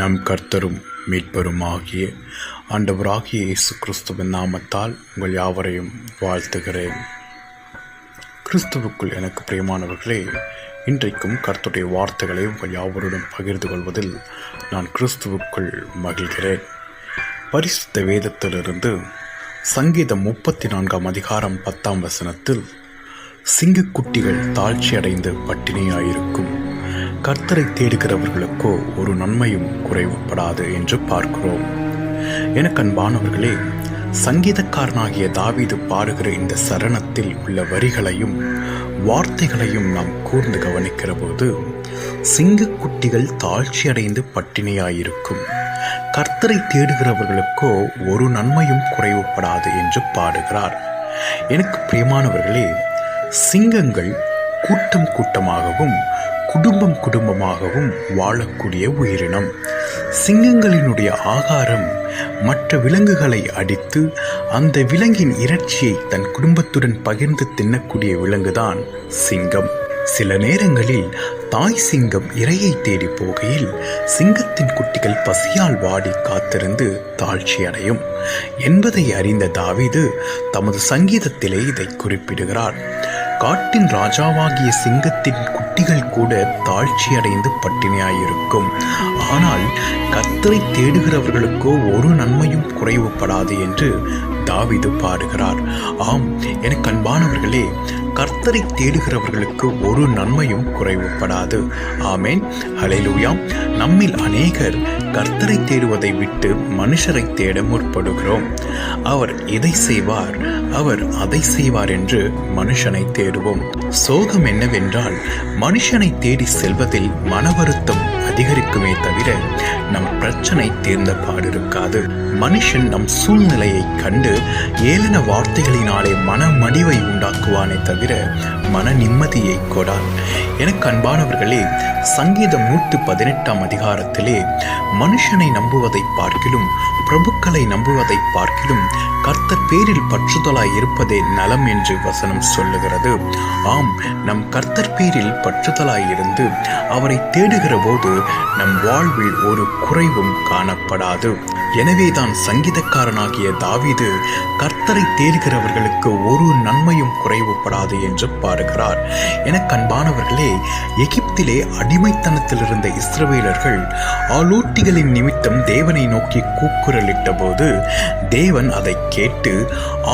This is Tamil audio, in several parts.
நம் கர்த்தரும் மீட்பருமாகிய ஆண்டவராகிய இயேசு கிறிஸ்துவின் நாமத்தால் உங்கள் யாவரையும் வாழ்த்துகிறேன். கிறிஸ்துவுக்குள் எனக்கு பிரியமானவர்களே இன்றைக்கும் கர்த்தருடைய வார்த்தைகளை உங்கள் யாவருடன் பகிர்ந்து கொள்வதில் நான் கிறிஸ்துவுக்குள் மகிழ்கிறேன். பரிசுத்த வேதத்திலிருந்து சங்கீதம் முப்பத்தி நான்காம் அதிகாரம் பத்தாம் வசனத்தில் சிங்கக்குட்டிகள் தாழ்ச்சியடைந்து பட்டினியாயிருக்கும். கர்த்தரை தேடுகிறவர்களுக்கோ ஒரு நன்மையும் குறைவுபடாது என்று பார்க்கிறோம். எனக்கு அன்பானவர்களே சங்கீதக்காரனாகிய தாவீது பாடுகிற இந்த சரணத்தில் உள்ள வரிகளையும் வார்த்தைகளையும் நாம் கூர்ந்து கவனிக்கிற போது சிங்கக்குட்டிகள் தாழ்ச்சியடைந்து பட்டினியாயிருக்கும். கர்த்தரை தேடுகிறவர்களுக்கோ ஒரு நன்மையும் குறைவுபடாது என்று பாடுகிறார். எனக்கு பிரியமானவர்களே சிங்கங்கள் கூட்டம் கூட்டமாகவும் குடும்பம் குடும்பமாகவும் வாழக்கூடிய உயிரினம். சிங்கங்களினுடைய ஆகாரம் மற்ற விலங்குகளை அடித்து அந்த விலங்கின் இறைச்சியை தன் குடும்பத்துடன் பகிர்ந்து தின்னக்கூடிய விலங்குதான் சிங்கம். சில நேரங்களில் தாய் சிங்கம் இரையை தேடி போகையில் சிங்கத்தின் குட்டிகள் பசியால் வாடி காத்திருந்து தாழ்ச்சி அடையும். என்பதை அறிந்த தாவீது தமது சங்கீதத்திலே இதை குறிப்பிடுகிறார். காட்டின் ராஜாவாகிய சிங்கத்தின் குட்டிகள் கூட தாழ்ச்சி அடைந்து பட்டினியாயிருக்கும். ஆனால் கத்தரை தேடுகிறவர்களுக்கோ ஒரு நன்மையும் குறைவுபடாது என்று தாவிது பாடுகிறார். ஆம் எனக்கு அன்பானவர்களே கர்த்தரை தேடுகிறவர்களுக்கு ஒரு நன்மையும் குறைவுப்படாது ஆமேன். ஹலைலூயாம் நம்மில் அநேகர் கர்த்தரை தேடுவதை விட்டு மனுஷரை தேட முற்படுகிறோம். அவர் இதை செய்வார்? அவர் அதை செய்வார் என்று மனுஷனை தேடுவோம். சோகம் என்னவென்றால் மனுஷனை தேடி செல்வதில் மன வருத்தம் அதிகரிக்குமே தவிர நம் பிரச்சனை தேர்ந்த பாடு இருக்காது. மனுஷன் நம் சூழ்நிலையை கண்டு ஏளன வார்த்தைகளினாலே மன மடிவை உண்டாக்குவானே தவிர மன நிம்மதியை கொடான். எனக்கு அன்பானவர்களே சங்கீதம் நூற்று பதினெட்டாம் அதிகாரத்திலே மனுஷனை நம்புவதை பார்க்கிலும் பிரபு மக்களை நம்புவதை பார்க்கிலும் கர்த்தர் பேரில் பற்றுதலாய் இருப்பதே நலம் என்று வசனம் சொல்லுகிறது. ஆம் நம் கர்த்தர் பேரில் பற்றுதலாய் இருந்து அவரை தேடுகிற போது நம் வாழ்வில் ஒரு குறைவும் காணப்படாது. எனவேதான் சங்கீதக்காரனாகிய தாவிது கர்த்தரை தேடுகிறவர்களுக்கு ஒரு நன்மையும் குறைவுபடாது என்று பாடுகிறார். என கண்பானவர்களே எகிப்திலே அடிமைத்தனத்தில் இருந்த இஸ்ரவேலர்கள் ஆலோட்டிகளின் நிமித்தம் தேவனை நோக்கி கூக்குரலிட்ட கேட்டபோது தேவன் அதை கேட்டு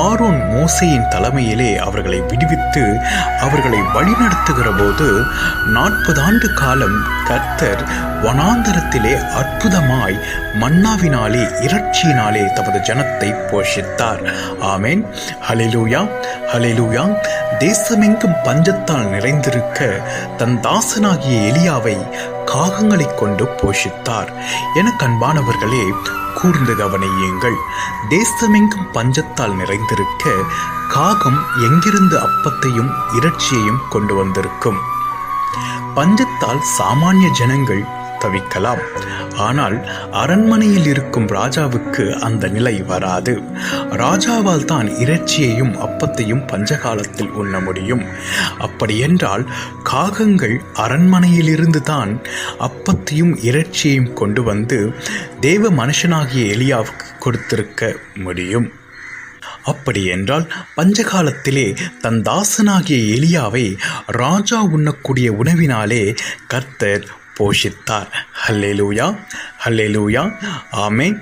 ஆரோன் மோசையின் தலைமையிலே அவர்களை விடுவித்து அவர்களை வழிநடத்துகிற போது நாற்பது ஆண்டு காலம் கர்த்தர் வனாந்தரத்திலே அற்புதமாய் மன்னாவினாலே இரட்சியினாலே தமது ஜனத்தை போஷித்தார். ஆமேன். ஹலிலூயா ஹலிலூயா தேசமெங்கும் பஞ்சத்தால் நிறைந்திருக்க தன் தாசனாகிய எலியாவை காகங்களை கொண்டு போஷித்தார். என கண்பானவர்களே கூர்ந்து கவனியுங்கள். தேசமெங்கும் பஞ்சத்தால் நிறைந்திருக்க காகம் எங்கிருந்து அப்பத்தையும் இறைச்சியையும் கொண்டு வந்திருக்கும். பஞ்சத்தால் சாமானிய ஜனங்கள் தவிக்கலாம். ஆனால் அரண்மனையில் இருக்கும் ராஜாவுக்கு அந்த நிலை வராது. ராஜாவால் தான் இறைச்சியையும் அப்பத்தையும் பஞ்சகாலத்தில் உண்ண முடியும். அப்படியென்றால் காகங்கள் அரண்மனையிலிருந்து தான் அப்பத்தையும் இறைச்சியையும் கொண்டு வந்து தேவ மனுஷனாகிய எலியாவுக்கு கொடுத்திருக்க முடியும். அப்படியென்றால் பஞ்சகாலத்திலே தன் தாசனாகிய எலியாவை ராஜா உண்ணக்கூடிய உணவினாலே கர்த்தர் போஷித்தார் ஹல்லேலூயா ஹல்லேலூயா ஆமேன்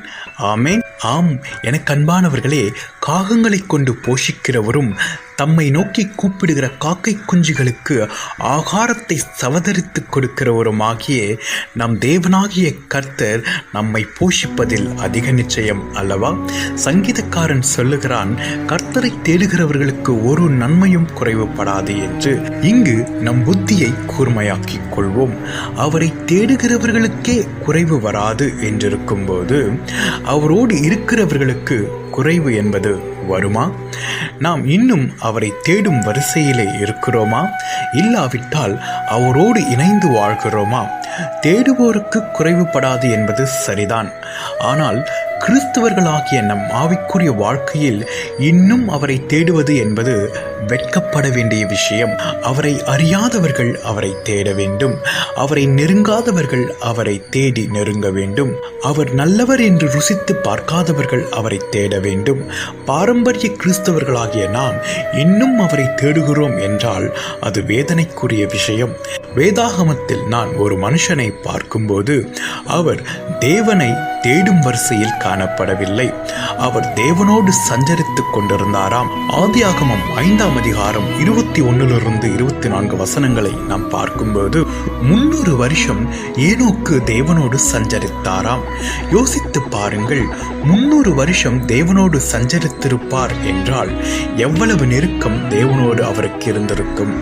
ஆமேன் ஆம் எனக்கு அன்பானவர்களே காகங்களை கொண்டு போஷிக்கிறவரும் தம்மை நோக்கி கூப்பிடுகிற காக்கை குஞ்சுகளுக்கு ஆகாரத்தை சவதரித்து கொடுக்கிறவருமாகிய நம் தேவனாகிய கர்த்தர் நம்மை போஷிப்பதில் அதிக நிச்சயம் அல்லவா? சங்கீதக்காரன் சொல்லுகிறான் கர்த்தரை தேடுகிறவர்களுக்கு ஒரு நன்மையும் குறைவுபடாது என்று. இங்கு நம் புத்தியை கூர்மையாக்கிக் கொள்வோம். அவரை தேடுகிறவர்களுக்கே குறைவு வராது என்றிருக்கும் போது அவரோடு இருக்கிறவர்களுக்கு குறைவு என்பது வருமா? நாம் இன்னும் அவரை தேடும் வரிசையிலே இருக்கிறோமா? இல்லாவிட்டால் அவரோடு இணைந்து வாழ்கிறோமா? தேடுவோருக்கு குறைவுபடாது என்பது சரிதான். ஆனால் கிறிஸ்தவர்களாகிய நம் ஆவிக்குரிய வாழ்க்கையில் இன்னும் அவரை தேடுவது என்பது வெட்கப்பட வேண்டிய விஷயம். அவரை அறியாதவர்கள் அவரை தேட வேண்டும். அவரை நெருங்காதவர்கள் அவரை தேடி நெருங்க வேண்டும். அவர் நல்லவர் என்று ருசித்து பார்க்காதவர்கள் அவரை தேட வேண்டும். பாரம்பரிய கிறிஸ்தவர்களாகிய நாம் இன்னும் அவரை தேடுகிறோம் என்றால் அது வேதனைக்குரிய விஷயம். வேதாகமத்தில் நான் ஒரு மனுஷனை பார்க்கும்போது அவர் தேவனை தேடும் வரிசையில் காணப்படவில்லை. அவர் தேவனோடு சஞ்சரித்துக் கொண்டிருந்தாராம். ஆதியாகமம் ஐந்தாம் அதிகாரம் இருபது இருபத்தி ஒன்னிலிருந்து இருபத்தி நான்கு வசனங்களை நாம் பார்க்கும்போது முன்னூறு வருஷம் ஏனோக்கு தேவனோடு சஞ்சரித்தாராம். யோசித்து பாருங்கள் முன்னூறு வருஷம் தேவனோடு சஞ்சரித்திருப்பார் என்றால் எவ்வளவு நெருக்கம் தேவனோடு அவருக்கு இருந்திருக்கும்.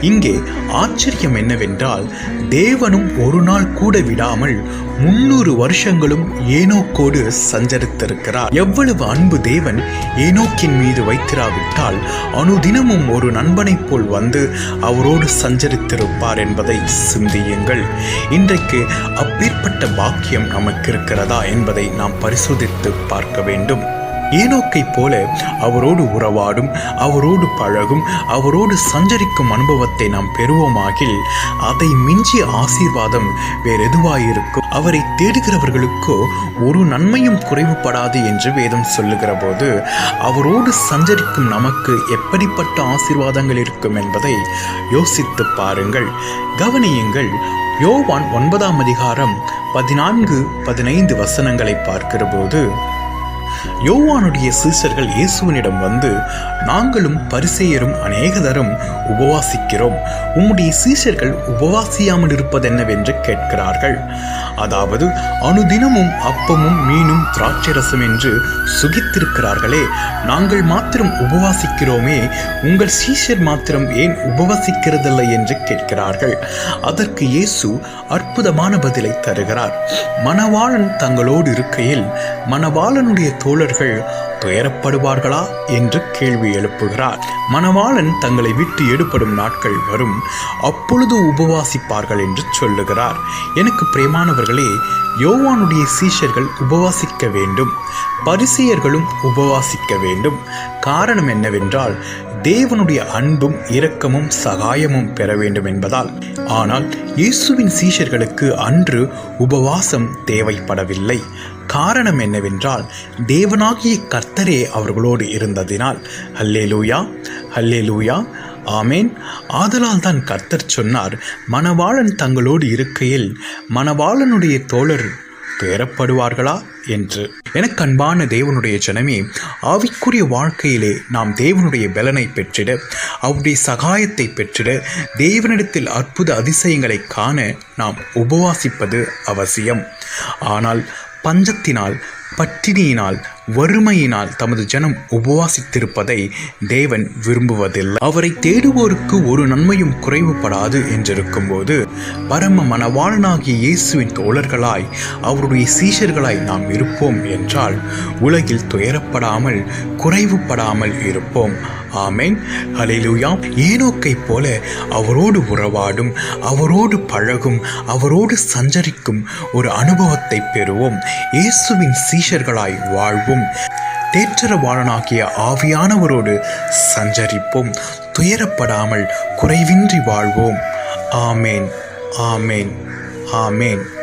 இங்கே ஆச்சரியம் என்னவென்றால் தேவனும் ஒரு நாள் கூட விடாமல் முன்னூறு வருஷங்களும் ஏனோக்கோடு சஞ்சரித்திருக்கிறார். எவ்வளவு அன்பு தேவன் ஏனோக்கின் மீது வைத்திராவிட்டால் அனுதினமும் ஒரு நண்பனைப் போல் வந்து அவரோடு சஞ்சரித்திருப்பார் என்பதை சிந்தியுங்கள். இன்றைக்கு அப்பேற்பட்ட பாக்கியம் நமக்கு இருக்கிறதா என்பதை நாம் பரிசோதித்து பார்க்க வேண்டும். ஏனோக்கை போல அவரோடு உறவாடும் அவரோடு பழகும் அவரோடு சஞ்சரிக்கும் அனுபவத்தை நாம் பெறுவோமாகில் அதை மிஞ்சிய ஆசீர்வாதம் வேறெதுவாயிருக்கும்? அவரை தேடுகிறவர்களுக்கோ ஒரு நன்மையும் குறைவுபடாது என்று வேதம் சொல்லுகிற போது அவரோடு சஞ்சரிக்கும் நமக்கு எப்படிப்பட்ட ஆசீர்வாதங்கள் இருக்கும் என்பதை யோசித்து பாருங்கள். கவனியுங்கள் யோவான் ஒன்பதாம் அதிகாரம் பதினான்கு பதினைந்து வசனங்களை பார்க்கிற போது யோவானுடைய சீசர்கள் இயேசுவனிடம் வந்து நாங்களும் பரிசெயரும் அநேக தரம் உபவாசிக்கிறோம். உம்முடைய சீசர்கள் உபவாசியாமல் இருப்பதென்னவென்று கேட்கிறார்கள். அதாவது அனுதினமும் அப்பமும் மீனும் திராட்சரசம் என்று சுகித்திருக்கிறார்களே. நாங்கள் மாத்திரம் உபவாசிக்கிறோமே. உங்கள் சீஷர் மாத்திரம் ஏன் உபவாசிக்கிறதில்லை என்று கேட்கிறார்கள். அதற்கு இயேசு அற்புதமான பதிலை தருகிறார். மணவாளன் தங்களோடு இருக்கையில் மணவாளனுடைய தோழர்கள் துயரப்படுவார்களா என்று கேள்வி எழுப்புகிறார். மணவாளன் தங்களை விட்டு எடுப்படும் நாட்கள் வரும். அப்பொழுது உபவாசிப்பார்கள் என்று சொல்லுகிறார். எனக்கு பிரேமானவர்களே யோவானுடைய சீஷர்கள் உபவாசிக்க வேண்டும். பரிசெயர்களும் உபவாசிக்க வேண்டும். காரணம் என்னவென்றால் தேவனுடைய அன்பும் இரக்கமும் சகாயமும் பெற வேண்டும் என்பதால். ஆனால் இயேசுவின் சீஷர்களுக்கு அன்று உபவாசம் தேவைப்படவில்லை. காரணம் என்னவென்றால் தேவனாகிய கர்த்தரே அவர்களோடு இருந்ததினால். ஹல்லே லூயா ஹல்லே லூயா ஆமேன். ஆதலால் தான் கர்த்தர் சொன்னார் மணவாளன் தங்களோடு இருக்கையில் மணவாளனுடைய தோழர் துயரப்படுவார்களா என்று. எனக்கு அன்பான தேவனுடைய ஜனமே ஆவிக்குரிய வாழ்க்கையிலே நாம் தேவனுடைய பலனை பெற்றிட அவருடைய சகாயத்தை பெற்றிட தேவனிடத்தில் அற்புத அதிசயங்களை காண நாம் உபவாசிப்பது அவசியம். ஆனால் பஞ்சத்தினால் பட்டினியினால் வறுமையினால் தமது ஜனம் உபவாசித்திருப்பதை தேவன் விரும்புவதில்லை. அவரை தேடுவோருக்கு ஒரு நன்மையும் குறைவுபடாது என்றிருக்கும்போது பரம மனவாளனாகிய இயேசுவின் தோழர்களாய் அவருடைய சீஷர்களாய் நாம் இருப்போம் என்றால் உலகில் துயரப்படாமல் குறைவுபடாமல் இருப்போம். ஆமேன். அலையிலுயா ஏனோக்கை போல அவரோடு உறவாடும் அவரோடு பழகும் அவரோடு சஞ்சரிக்கும் ஒரு அனுபவத்தை பெறுவோம். இயேசுவின் சீஷர்களாய் வாழ்வோம். தேற்றரவாளனாகிய ஆவியானவரோடு சஞ்சரிப்போம். துயரப்படாமல் குறைவின்றி வாழ்வோம். ஆமேன். ஆமேன். ஆமேன்.